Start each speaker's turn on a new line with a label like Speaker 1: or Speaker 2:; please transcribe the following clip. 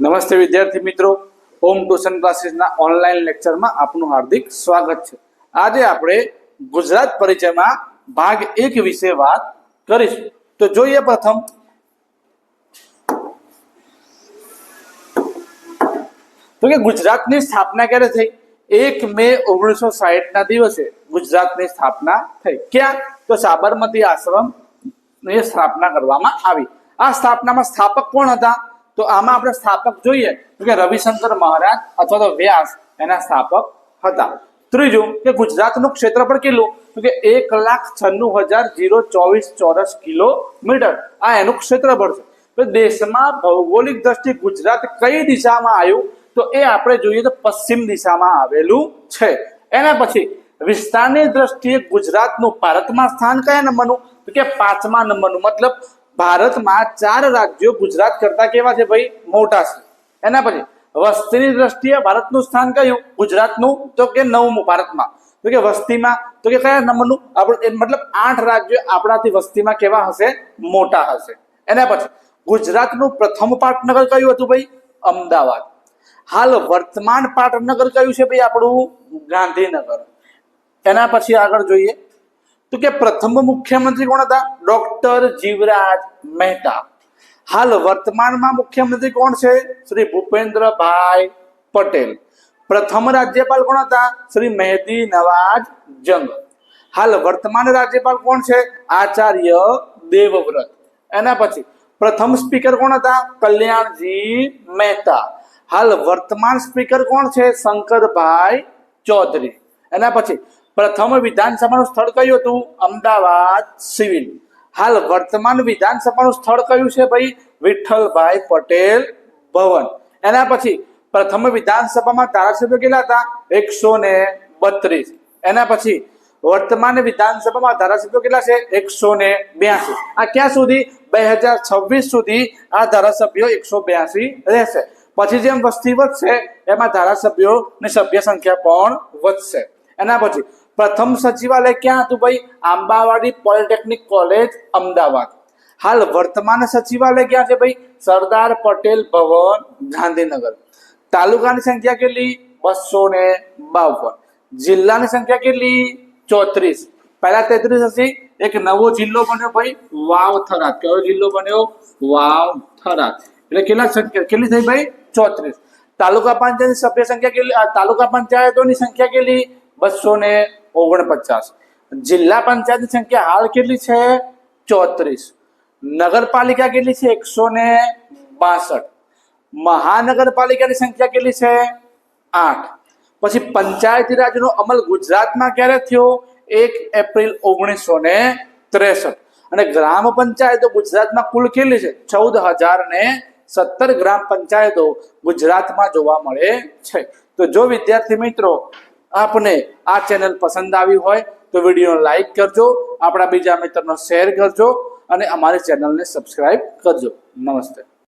Speaker 1: નમસ્તે વિદ્યાર્થી મિત્રો. હોમ ટ્યુશન ક્લાસીસના ઓનલાઈન લેક્ચરમાં આપનું હાર્દિક સ્વાગત છે. આજે આપણે ગુજરાત પરિચયમાં ભાગ એક વિશે વાત કરીશું. તો જોઈએ પ્રથમ. તો કે ગુજરાતની સ્થાપના ક્યારે થઈ? એક મે ઓગણીસો સાહીઠ ના દિવસે ગુજરાતની સ્થાપના થઈ. ક્યાં? તો સાબરમતી આશ્રમની સ્થાપના કરવામાં આવી. આ સ્થાપનામાં સ્થાપક કોણ હતા? તો આમાં આપણે સ્થાપક જોઈએ કે રવિશંકર મહારાજ અથવા તો વ્યાસ એના સ્થાપક હતા. ત્રીજું કે ગુજરાતનું ક્ષેત્રફળ કેટલું? તો કે એક લાખ છન્નું હજાર જીરો ચોવીસ ચોરસ કિલોમીટર. આ એનું ક્ષેત્રફળ છે. દેશમાં ભૌગોલિક દ્રષ્ટિ ગુજરાત કઈ દિશામાં આવ્યું? તો એ આપણે જોઈએ તો પશ્ચિમ દિશામાં આવેલું છે. એના પછી વિસ્તારની દ્રષ્ટિએ ગુજરાતનું ભારતમાં સ્થાન કયા નંબરનું? તો કે પાંચમા નંબરનું. મતલબ ભારતમાં ચાર રાજ્યો ગુજરાત કરતા કેવા છે ભાઈ? મોટા છે. એના પછી, વસ્તીની દ્રષ્ટિએ ભારતનું સ્થાન કયું? ગુજરાતનું. તો કે નવમું ભારતમાં. તો કે વસ્તીમાં, તો કે કયા નંબરનું? આપણે મતલબ આઠ રાજ્યો આપણાથી વસ્તીમાં કેવા હશે? મોટા હશે. એના પછી, ગુજરાતનું પ્રથમ પાટનગર કયું હતું ભાઈ? અમદાવાદ. હાલ વર્તમાન પાટનગર કયું છે ભાઈ આપણું? ગાંધીનગર. એના પછી આગળ જોઈએ. તો કે પ્રથમ મુખ્યમંત્રી કોણ હતા ડોક્ટર જીવરાજ મહેતા હાલ વર્તમાનમાં મુખ્યમંત્રી કોણ છે શ્રી ભૂપેન્દ્રભાઈ પટેલ પ્રથમ રાજ્યપાલ કોણ હતા શ્રી મહેદી નવાજ જંગ હાલ વર્તમાન રાજ્યપાલ કોણ છે આચાર્ય દેવવ્રત એના પછી પ્રથમ સ્પીકર કોણ હતા કલ્યાણજી મહેતા હાલ વર્તમાન સ્પીકર કોણ છે શંકરભાઈ ચૌધરી એના પછી પ્રથમ વિધાનસભાનું સ્થળ કયું હતું? અમદાવાદ સિવિલ. હાલ વર્તમાન વિધાનસભાનું સ્થળ કયું છે ભાઈ? વિઠ્ઠલભાઈ પટેલ ભવન. એના પછી પ્રથમ વિધાનસભામાં ધારાસભ્યો કેટલા હતા? એકસો ને બત્રીસ. એના પછી વર્તમાન વિધાનસભામાં ધારાસભ્યો કેટલા છે? એકસો ને બ્યાસી. આ ક્યાં સુધી? બે હજાર છવ્વીસ સુધી આ ધારાસભ્યો એકસો બ્યાસી રહેશે. પછી જેમ વસ્તી વધશે, એમાં ધારાસભ્યોની સભ્ય સંખ્યા પણ વધશે. એના પછી પ્રથમ સચિવાલય ક્યાં હતું ભાઈ? Ambawadi polytechnic college, Ahmedabad. હાલ વર્તમાન સચિવાલય ક્યાં છે ભાઈ? સરદાર પટેલ ભવન, ગાંધીનગર. તાલુકાની સંખ્યા કેટલી? બસો ને બાવન. જિલ્લાની સંખ્યા કેટલી? ચોત્રીસ. પહેલા તેત્રીસ હશે. એક નવો જિલ્લો બન્યો ભાઈ વાવ થરાદ કયો જિલ્લો બન્યો? વાવ થરાદ એટલે કેટલા સંખ્યા? કેટલી થઈ ભાઈ? ચોત્રીસ. તાલુકા પંચાયતની સભ્ય સંખ્યા કેટલી? તાલુકા પંચાયતોની સંખ્યા કેટલી? બસો ને ઓગણપચાસ. જિલ્લા પંચાયતની સંખ્યા હાલ કેટલી છે? ચોત્રીસ. નગરપાલિકા કેટલી છે? એકસો ને બાસઠ. મહાનગરપાલિકાની સંખ્યા કેટલી છે? આઠ. પછી પંચાયતી રાજનો અમલ ગુજરાતમાં ક્યારે થયો? એક એપ્રિલ ઓગણીસો ને ત્રેસઠ. અને ગ્રામ પંચાયતો ગુજરાતમાં કુલ કેટલી છે? ચૌદ હજાર ને સત્તર ગ્રામ પંચાયતો ગુજરાતમાં જોવા મળે છે. તો જો વિદ્યાર્થી મિત્રો આપને આ ચેનલ પસંદ આવી હોય તો વિડીયોને લાઈક કરજો, આપણા બીજા મિત્રનો શેર કરજો અને અમારી ચેનલને સબસ્ક્રાઈબ કરજો. નમસ્તે.